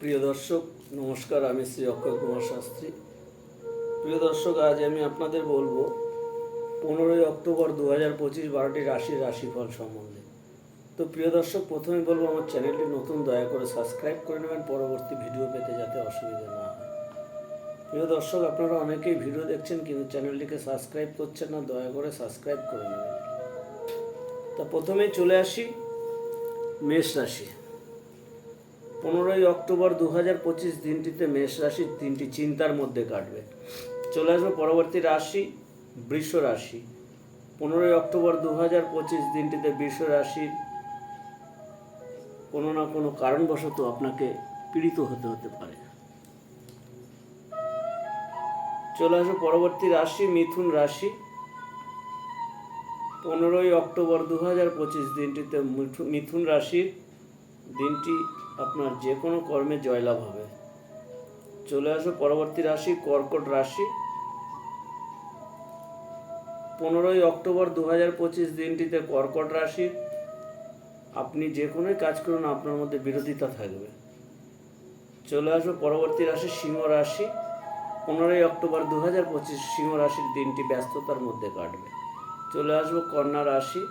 প্রিয় দর্শক, নমস্কার, আমি শ্রী অক্ষয় কুমার শাস্ত্রী। প্রিয় দর্শক, আজ আমি আপনাদের বলব, পনেরোই অক্টোবর দু হাজার পঁচিশ বারোটি রাশির রাশিফল সম্বন্ধে। তো প্রিয় দর্শক প্রথমে বলব, আমার চ্যানেলটি নতুন, দয়া করে সাবস্ক্রাইব করে নেবেন। পরবর্তী ভিডিও পেতে যাতে অসুবিধা না হয়। প্রিয় দর্শক, আপনারা অনেকেই ভিডিও দেখছেন, কিন্তু চ্যানেলটিকে সাবস্ক্রাইব করছেন না, দয়া করে সাবস্ক্রাইব করে নেবেন। তা প্রথমেই চলে আসি, মেষ রাশি। পনেরোই অক্টোবর দু হাজার পঁচিশ দিনটিতে মেষ রাশির তিনটি চিন্তার মধ্যে কাটবে। চলে আসবে পরবর্তী রাশি, বৃষ রাশি। পনেরোই অক্টোবর দু হাজার পঁচিশ দিনটিতে বৃষ রাশির কোনো না কোনো কারণবশত আপনাকে পীড়িত হতে হতে পারে। চলে আসবে পরবর্তী রাশি, মিথুন রাশি। পনেরোই অক্টোবর দু হাজার পঁচিশ দিনটিতে মিথু- মিথুন রাশির দিনটি আপনার যে কোনো কর্মে জয়লাভ হবে। চলে আসো পরবর্তী রাশি, কর্কট রাশি। পনেরোই অক্টোবর দু হাজার পঁচিশ দিনটিতে কর্কট রাশি। আপনি যে কোনোই কাজ করুন, আপনার মধ্যে বিরোধিতা থাকবে। চলে আসো পরবর্তী রাশি, সিংহ রাশি। পনেরোই অক্টোবর দু হাজার পঁচিশ সিংহ রাশির দিনটি ব্যস্ততার মধ্যে কাটবে। চলে আসব কন্যা রাশি।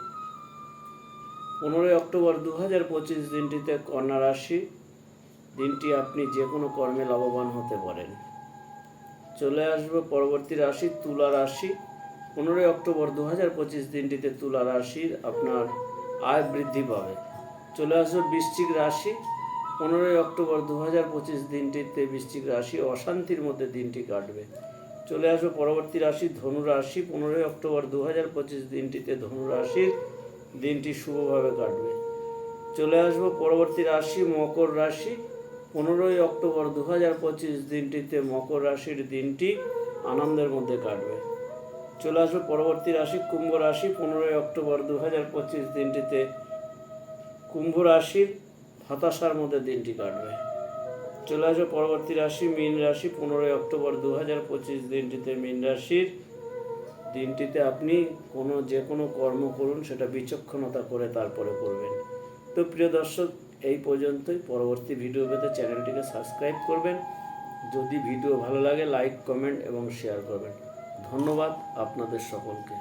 পনেরোই অক্টোবর দু হাজার পঁচিশ দিনটিতে কন্যা রাশি, দিনটি আপনি যে কোনো কর্মে লাভবান হতে পারেন। চলে আসবে পরবর্তী রাশি, তুলা রাশি। পনেরোই অক্টোবর দু হাজার পঁচিশ দিনটিতে তুলা রাশির আপনার আয় বৃদ্ধি পাবে। চলে আসবে বৃশ্চিক রাশি। পনেরোই অক্টোবর দু হাজার পঁচিশ দিনটিতে বৃশ্চিক রাশি অশান্তির মধ্যে দিনটি কাটবে। চলে আসবে পরবর্তী রাশি, ধনু রাশি। পনেরোই অক্টোবর দু হাজার পঁচিশ দিনটিতে ধনু রাশির দিনটি শুভভাবে কাটবে। চলে আসব পরবর্তী রাশি, মকর রাশি। পনেরোই অক্টোবর দু হাজার পঁচিশ দিনটিতে মকর রাশির দিনটি আনন্দের মধ্যে কাটবে। চলে আসব পরবর্তী রাশি, কুম্ভ রাশি। পনেরোই অক্টোবর দু হাজার পঁচিশ দিনটিতে কুম্ভ রাশির হতাশার মধ্যে দিনটি কাটবে। চলে আসবে পরবর্তী রাশি, মীন রাশি। পনেরোই অক্টোবর দু হাজার পঁচিশ দিনটিতে মীন রাশির দিনটিতে আপনি কোনো যে কোনো কর্ম করুন, সেটা বিচক্ষণতা করে তারপরে করবেন। তো প্রিয় দর্শক, এই পর্যন্তই। পরবর্তী ভিডিও পেতে চ্যানেলটিকে সাবস্ক্রাইব করবেন। যদি ভিডিও ভালো লাগে লাইক কমেন্ট এবং শেয়ার করবেন। ধন্যবাদ আপনাদের সকলকে।